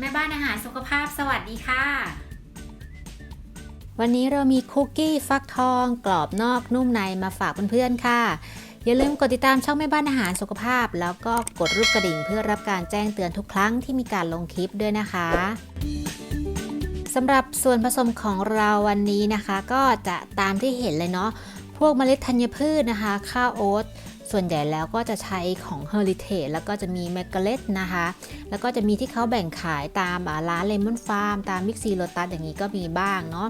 แม่บ้านอาหารสุขภาพสวัสดีค่ะ วันนี้เรามีคุกกี้ฟักทองกรอบนอกนุ่มในมาฝากเพื่อนๆค่ะ อย่าลืมกดติดตามช่องแม่บ้านอาหารสุขภาพ แล้วก็กดรูปกระดิ่งเพื่อรับการแจ้งเตือนทุกครั้งที่มีการลงคลิปด้วยนะคะสำหรับส่วนผสมของเราวันนี้นะคะ ก็จะตามที่เห็นเลยเนาะพวกเมล็ดธัญพืชนะคะ ข้าวโอ๊ต ส่วนใหญ่แล้วก็จะใช้ของ Heritage แล้วก็จะมีแมกกาเลตนะคะ แล้วก็จะมีที่เขาแบ่งขายตามร้านเลมอนฟาร์มตามมิกซีโ o ตัสอย่างนี้ก็มีบ้างเนาะ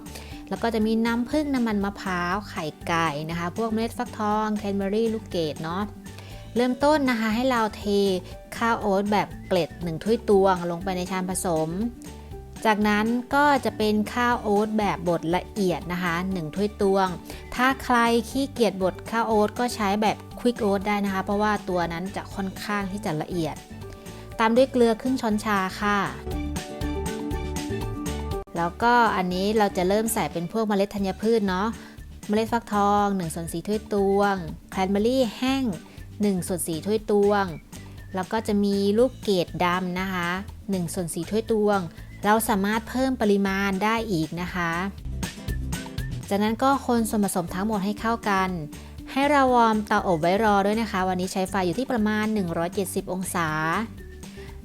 แล้วก็จะมีน้ำผึ้งน้ำมันมะพร้าวไข่ไก่นะคะ พวกเมล็ดฟักทองแคนเบอรี่ลูกเกดเนาะเริ่มต้นนะคะให้เราเทข้าวโอ๊ตแบบเกล็ด1ถ้วยตวง ลงไปในชามผสม จากนั้นก็จะเป็นข้าวโอ๊ตแบบบดละเอียดนะคะ1ถ้วยตวง ถ้าใครขี้เกียจบดข้าวโอ๊ตก็ใช้แบบ ควิกโอ๊ตได้นะคะ เพราะว่าตัวนั้นจะค่อนข้างที่จะละเอียด ตามด้วยเกลือครึ่งช้อนชาค่ะ แล้วก็อันนี้เราจะเริ่มใส่เป็นพวกเมล็ดธัญพืชเนาะ เมล็ดฟักทอง1ส่วน4ถ้วยตวง แคลนเบอรี่แห้ง1ส่วน4ถ้วยตวง แล้วก็จะมีลูกเกดดำนะคะ1ส่วน4ถ้วยตวง เราสามารถเพิ่มปริมาณได้อีกนะคะ จากนั้นก็คนส่วนผสมทั้งหมดให้เข้ากัน ให้เราวอร์มเตาอบไว้รอด้วยนะคะ วันนี้ใช้ไฟอยู่ที่ประมาณ 170 องศา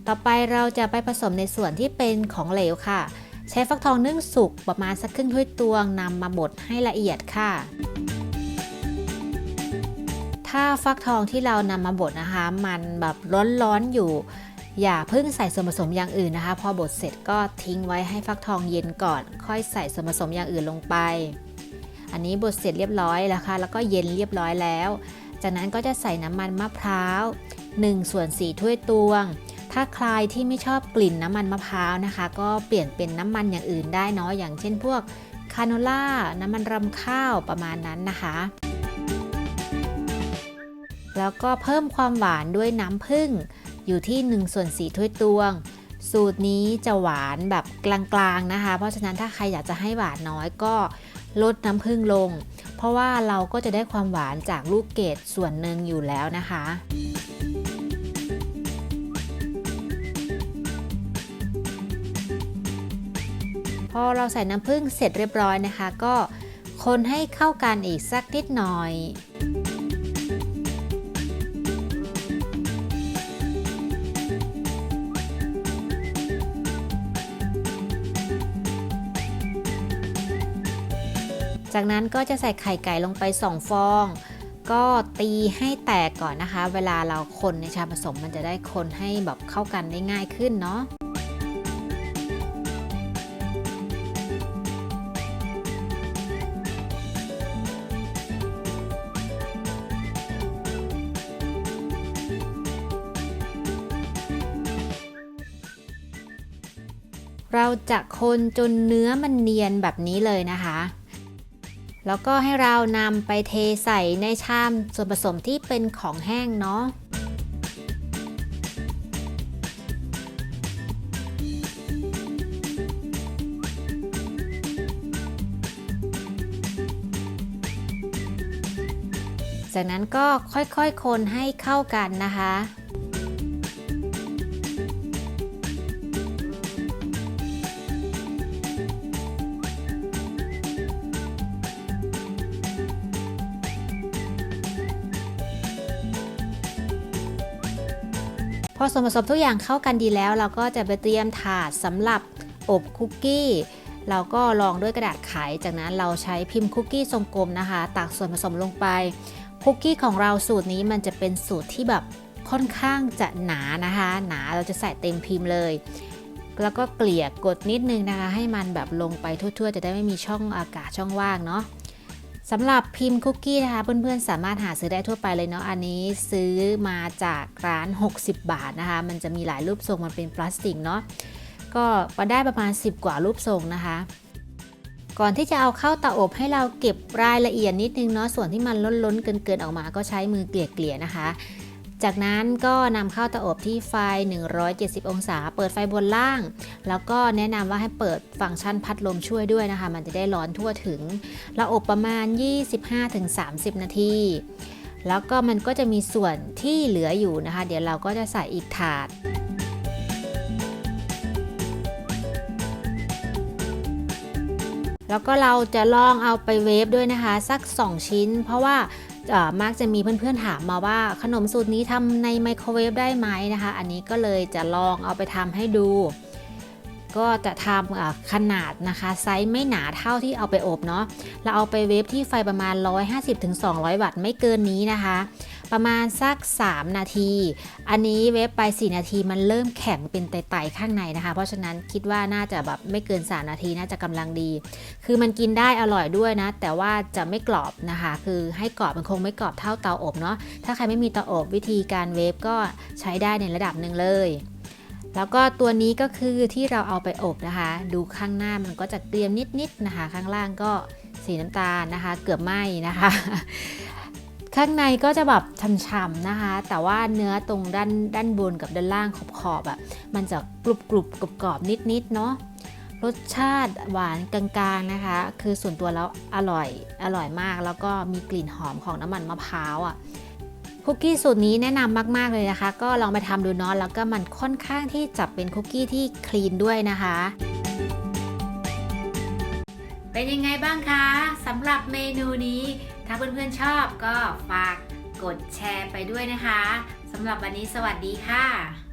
ต่อไปเราจะไปผสมในส่วนที่เป็นของเหลวค่ะ ใช้ฟักทองนึ่งสุกประมาณสักครึ่งถ้วยตวงนำมาบดให้ละเอียดค่ะ ถ้าฟักทองที่เรานำมาบดนะคะ มันแบบร้อนๆอยู่ อย่าเพิ่งใส่ส่วนผสมอย่างอื่นนะคะ พอบดเสร็จก็ทิ้งไว้ให้ฟักทองเย็นก่อน ค่อยใส่ส่วนผสมอย่างอื่นลงไป อันนี้บดเสร็จเรียบร้อยแล้วค่ะ แล้วก็เย็นเรียบร้อยแล้ว จากนั้นก็จะใส่น้ำมันมะพร้าว1ส่วน4ถ้วยตวง ถ้าใครที่ไม่ชอบกลิ่นน้ำมันมะพร้าวนะคะ ก็เปลี่ยนเป็นน้ำมันอย่างอื่นได้เนาะ อย่างเช่นพวกคาโนล่า น้ำมันรำข้าวประมาณนั้นนะคะแล้วก็เพิ่มความหวานด้วยน้ำผึ้งอยู่ที่1ส่วน4ถ้วยตวง สูตรนี้จะหวานแบบกลางๆนะคะ เพราะฉะนั้นถ้าใครอยากจะให้หวานน้อยก็ ลดน้ำผึ้งลง เพราะว่าเราก็จะได้ความหวานจากลูกเกดส่วนหนึ่งอยู่แล้วนะคะพอเราใส่น้ำผึ้งเสร็จเรียบร้อยนะคะ ก็คนให้เข้ากันอีกสักนิดหน่อย จากนั้นก็จะใส่ไข่ไก่ลงไป 2 ฟอง ก็ตีให้แตกก่อนนะคะ เวลาเราคนในชาผสมมันจะได้คนให้แบบเข้ากันได้ง่ายขึ้นเนาะเราจะคนจนเนื้อมันเนียนแบบนี้เลยนะคะ แล้วก็ให้เรานำไปเทใส่ในชามส่วนผสมที่เป็นของแห้งเนาะจากนั้นก็ค่อยๆ คนให้เข้ากันนะคะ พอส่วนผสมทุกอย่างเข้ากันดีแล้ว เราก็จะไปเตรียมถาดสำหรับอบคุกกี้ เราก็รองด้วยกระดาษไข จากนั้นเราใช้พิมพ์คุกกี้ทรงกลมนะคะ ตักส่วนผสมลงไป คุกกี้ของเราสูตรนี้มันจะเป็นสูตรที่แบบค่อนข้างจะหนานะคะ หนาเราจะใส่เต็มพิมพ์เลย แล้วก็เกลี่ยกดนิดนึงนะคะ ให้มันแบบลงไปทั่วๆ จะได้ไม่มีช่องอากาศช่องว่างเนาะ สำหรับพิมพ์คุกกี้นะคะ เพื่อนๆ สามารถหาซื้อได้ทั่วไปเลยเนาะอันนี้ซื้อมาจากร้าน 60 บาทนะคะ มันจะมีหลายรูปทรงมันเป็นพลาสติกเนาะก็มาได้ประมาณ 10 กว่ารูปทรงนะคะ ก่อนที่จะเอาเข้าเตาอบให้เราเก็บรายละเอียดนิดนึงเนาะส่วนที่มันล้นๆเกินๆออกมาก็ใช้มือเกลี่ยๆนะคะ จากนั้นก็นำเข้าเตาอบที่ไฟ 170 องศา เปิดไฟบนล่าง แล้วก็แนะนำว่าให้เปิดฟังก์ชันพัดลมช่วยด้วยนะคะ มันจะได้ร้อนทั่วถึง เราอบประมาณ 25-30 นาทีแล้วก็มันก็จะมีส่วนที่เหลืออยู่นะคะ เดี๋ยวเราก็จะใส่อีกถาด แล้วก็เราจะลองเอาไปเวฟด้วยนะคะ สัก 2 ชิ้น เพราะว่า มักจะมีเพื่อนๆถามมาว่าขนมสูตรนี้ทำในไมโครเวฟได้ไหมนะคะ อันนี้ก็เลยจะลองเอาไปทำให้ดู ก็จะทำขนาดนะคะไซส์ไม่หนาเท่าที่เอาไปอบเนาะเราเอาไปเวฟที่ไฟประมาณ 150-200 วัตต์ไม่เกินนี้นะคะ ประมาณสัก 3 นาที อันนี้เวฟไป 4 นาทีมันเริ่มแข็งเป็นไตๆข้างในนะคะ เพราะฉะนั้นคิดว่าน่าจะแบบไม่เกิน 3 นาทีน่าจะกำลังดี คือมันกินได้อร่อยด้วยนะ แต่ว่าจะไม่กรอบนะคะ คือให้กรอบมันคงไม่กรอบเท่าเตาอบเนาะ ถ้าใครไม่มีเตาอบวิธีการเวฟก็ใช้ได้ในระดับหนึ่งเลยแล้วก็ตัวนี้ก็คือที่เราเอาไปอบนะคะ ดูข้างหน้ามันก็จะเกรียมนิดๆนะคะ ข้างล่างก็สีน้ำตาลนะคะ เกือบไหม้นะคะ ข้างในก็จะแบบฉ่ำๆนะคะ แต่ว่าเนื้อตรงด้านด้านบนกับด้านล่างขอบๆอะ่ะมันจะกรุบกรุบกรอบกรอบๆนิดๆเนาะรสชาติหวานกลางๆนะคะ คือส่วนตัวแล้วอร่อยอร่อยมาก แล้วก็มีกลิ่นหอมของน้ำมันมะพร้าวอะคุกกี้สูตรนี้แนะนำมาก ๆ เลยนะคะ ก็ลองไปทำดูเนาะแล้วก็มันค่อนข้างที่จะเป็นคุกกี้ที่คลีนด้วยนะคะ เป็นยังไงบ้างคะสำหรับเมนูนี้ ถ้าเพื่อนๆชอบก็ฝากกดแชร์ไปด้วยนะคะสำหรับวันนี้สวัสดีค่ะ